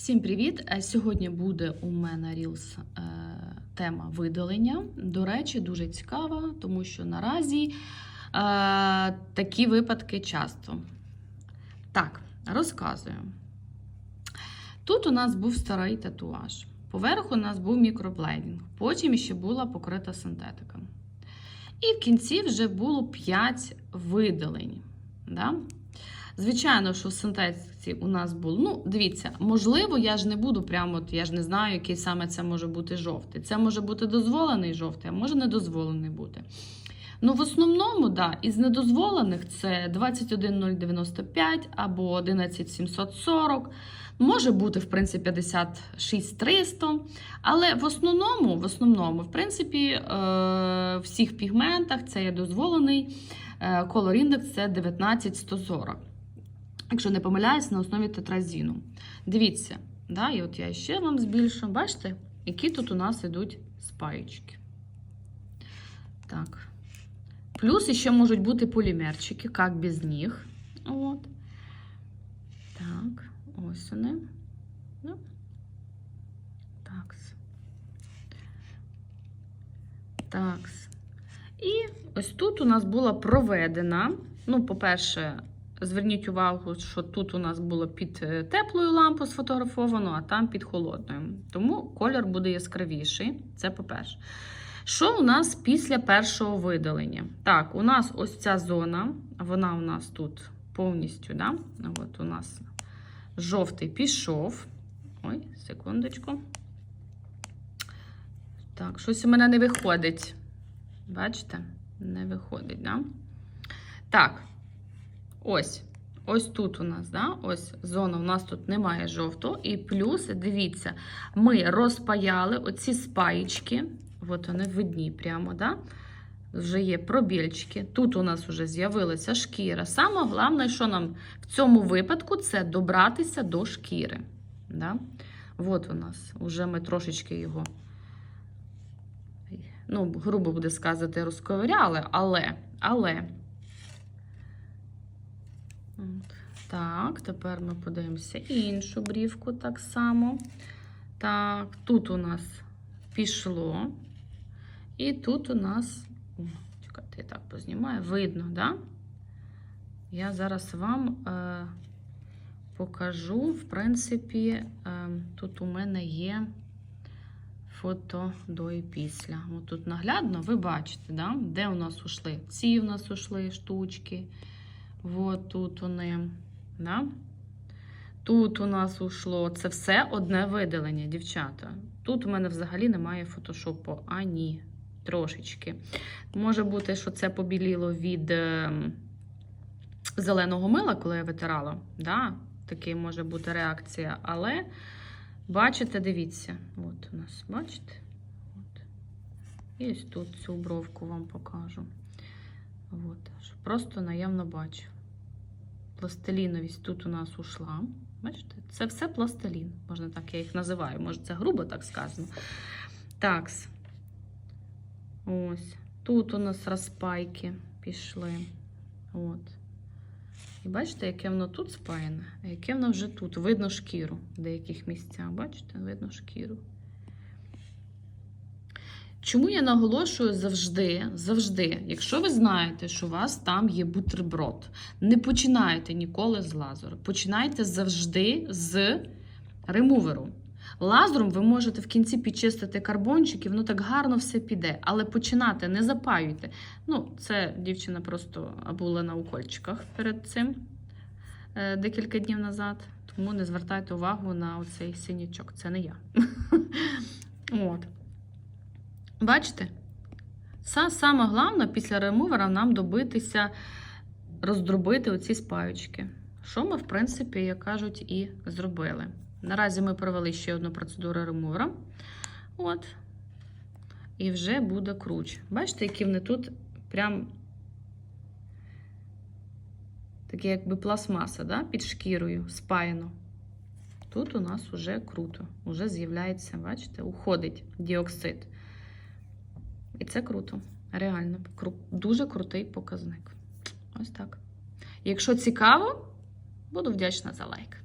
Всім привіт! Е, Сьогодні буде у мене Reels е, тема видалення. До речі, дуже цікава, тому що наразі е, такі випадки часто. Так, розказую. Тут у нас був старий татуаж. Поверху у нас був мікроблейдинг, потім ще була покрита синтетика. І в кінці вже було 5 видалень. Да? Звичайно, що в синтетиці у нас було. Ну, дивіться, можливо, я ж не буду прямо, от, я ж не знаю, який саме це може бути жовтий. Це може бути дозволений жовтий, а може недозволений бути. Ну, в основному, да, із недозволених це 21095 або 11740. Може бути, в принципі, 56300. Але в основному, в основному, в принципі, е, всіх пігментах це є дозволений. Е, Color Index це 19140. Якщо не помиляюсь, на основі тетразіну. Дивіться, да, і от я ще вам збільшу. Бачите, які тут у нас йдуть спаєчки. Так. Плюс ще можуть бути полімерчики, як без них. От. Так, ось вони. Ну. Такс. Такс. І ось тут у нас була проведена. Ну, по-перше, зверніть увагу, що тут у нас було під е, теплою лампою сфотографовано, а там під холодною. Тому колір буде яскравіший. Це по-перше. Що у нас після першого видалення? Так, у нас ось ця зона, вона у нас тут повністю, да? От у нас жовтий пішов. Ой, секундочку. Так, щось у мене не виходить. Бачите? Не виходить, да? Так, ось. Ось тут у нас, да? ось зона, у нас тут немає жовтого. І плюс, дивіться, ми розпаяли оці спаєчки. От вони видні прямо, да? вже є пробільчики. Тут у нас вже з'явилася шкіра. Саме головне, що нам в цьому випадку, це добратися до шкіри. Да? От у нас, вже ми трошечки його ну, грубо буде сказати, розковиряли, але, але. От. Так, тепер ми подивимося іншу брівку так само. Так, тут у нас пішло. І тут у нас, О, чекайте, я так познімаю, видно, да? Я зараз вам е, покажу, в принципі, е, тут у мене є фото до і після. От тут наглядно ви бачите, да? де у нас ушли. Ці у нас ушли штучки. От тут вони. Да? Тут у нас ушло. Це все одне видалення, дівчата. Тут у мене взагалі немає фотошопу. А ні, трошечки. Може бути, що це побіліло від е, зеленого мила, коли я витирала. Да? Такий може бути реакція, але. Бачите, дивіться. От у нас, бачите? От. І ось тут цю бровку вам покажу. От, просто наявно бачу. Пластиліновість тут у нас ушла. Бачите? Це все пластилін. Можна так, я їх називаю. Може, це грубо так сказано. Такс. Ось. Тут у нас розпайки пішли. От. І бачите, яке воно тут спаяне, а яке воно вже тут. Видно шкіру в деяких місцях. Бачите, видно шкіру. Чому я наголошую завжди, завжди, якщо ви знаєте, що у вас там є бутерброд, не починайте ніколи з лазеру. Починайте завжди з ремуверу. Лазером ви можете в кінці підчистити карбончик, і воно так гарно все піде. Але починати не запаюйте. Ну, це дівчина просто була на укольчиках перед цим е, декілька днів назад. Тому не звертайте увагу на оцей синячок. Це не я. От. Бачите? Саме головне після ремувера нам добитися, роздробити оці спаючки. Що ми, в принципі, як кажуть, і зробили. Наразі ми провели ще одну процедуру ремувера. От. І вже буде круч. Бачите, які вони тут прям такі, якби пластмаса, да? під шкірою спаяно. Тут у нас вже круто. Уже з'являється, бачите, уходить діоксид. І це круто. Реально, кру... дуже крутий показник. Ось так. Якщо цікаво, буду вдячна за лайк.